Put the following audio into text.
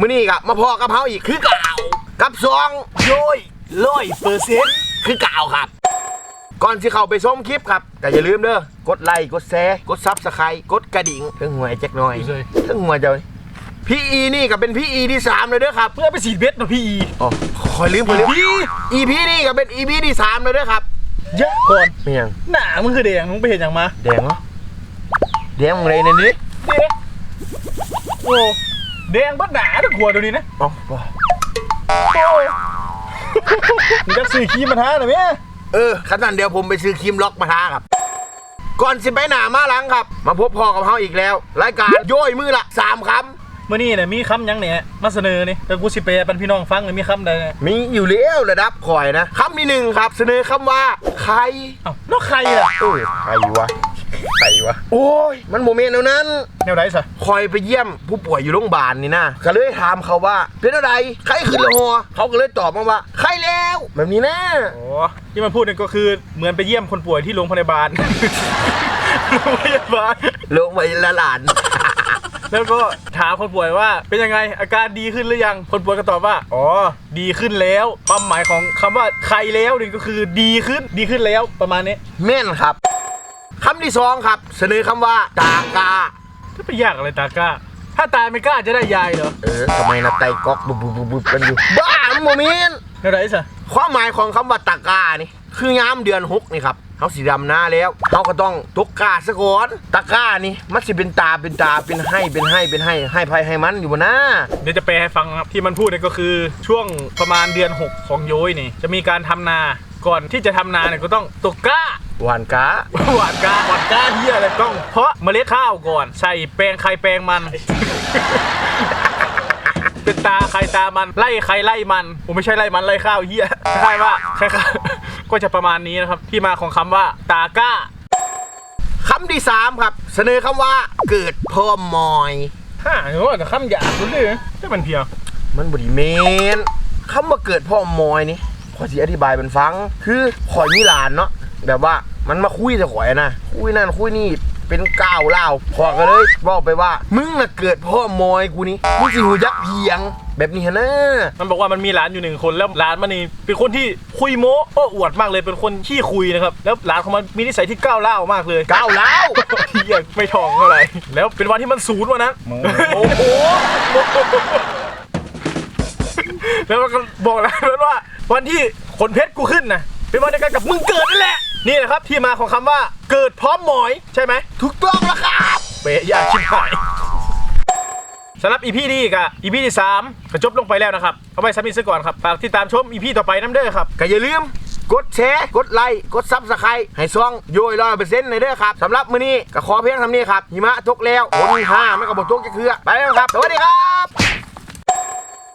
มื้อนี้กับมาพอกับเฮาอีกคือเก่ากับซองโยยร้อยเปอร์เซ็นต์คือเก่าครับ ก่อนที่เข้าไปชมคลิปครับก็อย่าลืมเด้อกดไลค์กดแชร์กดซับสไครต์กดกระดิ่งเพิ่งหัวไอ้แจ็คน้อยเพิ่งหัวเจ้าพี่อีนี่ก็เป็นพี่อีที่สามเลยเด้อครับ เพื่อไปสีเบ็ดนะพี่อีอ๋อคอยลืมคอยลืมอีพีนี่ก็เป็นอีพีที่สามเลยเด้อครับเยอะก่อนเป็นหยังหน้ามึงคือแดงมึงไปเห็นอย่างมาแดงเหรอแดงอะไรนั่นนี่แดงโอ้ แดงบ้าหนาทุกหัวตัวนี้นะเอ๋อโอ้มึงจะซื้อครีมมาทาหน่อยไหมเออขั้นตอนเดียวผมไปซื้อครีมล็อกมาทาครับ ก่อนสิไปหนามาหลังครับ มาพบพ่อกับเฮาอีกแล้ว รายการโย้ยมือละสามคเมื่อนี้เนี่ยมีคำหยังเนี่ยมาเสนอนี่แต่กูสิเปย์ปันพี่น้องฟังเลยมีคำใดเนี่ยำมีอยู่แล้วระดับคอยนะคำที่หนึ่งครับ เสนอคำว่าใครเอ้าแล้วใครล่ะ เออใครวะใคร วะ โอ้ย มันโมเมนต์แล้วนั้นแนวไหนสะคอยไปเยี่ยมผู้ป่วยอยู่โรงพยาบาลนี่นะก็เลยถามเขาว่าเป็นอะไรใครขึ้นละหัวเขาก็เลยตอบมาว่าใครแล้ว แบบนี้นะโอ้ที่มันพูดเนี่ยก็คือเหมือนไปเยี่ยมคนป่วยที่โรงพยาบาล โรงพยาบาล ลงไปละหลานแล้วก็ถามคนป่วยว่าเป็นยังไงอาการดีขึ้นหรือยัง คนป่วยก็ตอบว่า อ๋อ ดีขึ้นแล้วความหมายของคำว่าใครแล้วนี่ก็คือดีขึ้นดีขึ้นแล้วประมาณนี้แม่นครับ คำที่สองครับ เสนอคำว่าตากาถ้าไปยากอะไรตากล้า ถ้าตายไม่กล้าจะได้ยายเหรอเออทำไมนะไตก๊อกบุบบุบบุบบุบกันอยู่บ้าโมเมนต์แนวไหนสะความหมายของคำว่าตากานี่ คือยามเดือนหกนี่ครับเขาสีดำหน้าแล้วเขาก็ต้องตกกาซะก่อนตากานี่มันสิเป็นตาเป็นตาเป็นให้เป็นให้เป็นให้ให้ภัยให้มันอยู่บนหน้า เดี๋ยวจะแปลให้ฟังนะครับที่มันพูดเนี่ยก็คือช่วงประมาณเดือน 6 ของโย้ยนี่ จะมีการทำนาก่อนที่จะทำนาเนี่ยก็ต้องตกกล้า หวานกาหวานกาหวานกาเฮียอะไรต้อง เพราะเมล็ดข้าวก่อน ใส่แปลงใครแปลงมัน เป็นตาใครตามันไล่ใครไล่มันผมไม่ใช่ไล่มันไล่ข้าวเฮียคล้ายๆว่าคล้ายๆก็จะประมาณนี้นะครับ ที่มาของคำว่า ตาก้าคำที่สามครับ เสนอคำว่า เกิดพ่อมอยฮ่าเห็นว่าแต่คำหยาบดูดิที่มันเพียงมันบริเมนคำว่าเกิดพ่อมอยนี่ขอสิอธิบายเป็นฟัง คือข่อยมีหลานเนาะ แบบว่ามันมาคุยแต่ข่อยนะคุยนั่นคุยนี่เป็นก้าวเล่าวขอยก็เลยบอกไปว่า มึงน่ะเกิดพ่อมอยกูนี่มึงสิหูยักษ์เพียง แบบนี้ฮะนะมันบอกว่ามันมีหลานอยู่หนึ่งคนแล้วหลานมันนี่เป็นคนที่คุยโม้โอ้อวดมากเลยเป็นคนขี้คุยนะครับแล้วหลานของมันมีนิสัยที่ก้าวเล่าวมากเลยก้าวเล่าวเฮียไม่ทองเท่าไหร่แล้วเป็นวันที่มันศูนย์วันนั้นโอ้โหแล้วมันก็บอกแล้วว่า วันที่ขนเพชรกูขึ้นนะเป็นวันเดียวกันกับมึงเกิดนั่นแหละ นี่แหละครับที่มาของคำว่าเกิดพร้อมหมอยใช่ไหมถูกต้องแล้วครับเป๊ะยากชิบหายสำหรับอีพีนี้กับอีพีที่สามก็จบลงไปแล้วนะครับ เอาไปซ้ำอีซะก่อนครับ ฝากติดตามชมอีพีต่อไปน้ำเด้อครับก็อย่าลืมกดแชร์ กดไลค์ กดซับสไครต์ให้ซ่องโยยร้อยเปอร์เซ็นต์ในเด้อครับสำหรับมื้อนี้ก็ขอเพียงทำนี้ครับหิมะตกแล้วฝนห้าไม่กระบอกตกจะคือไปแล้วครับ สวัสดีครับ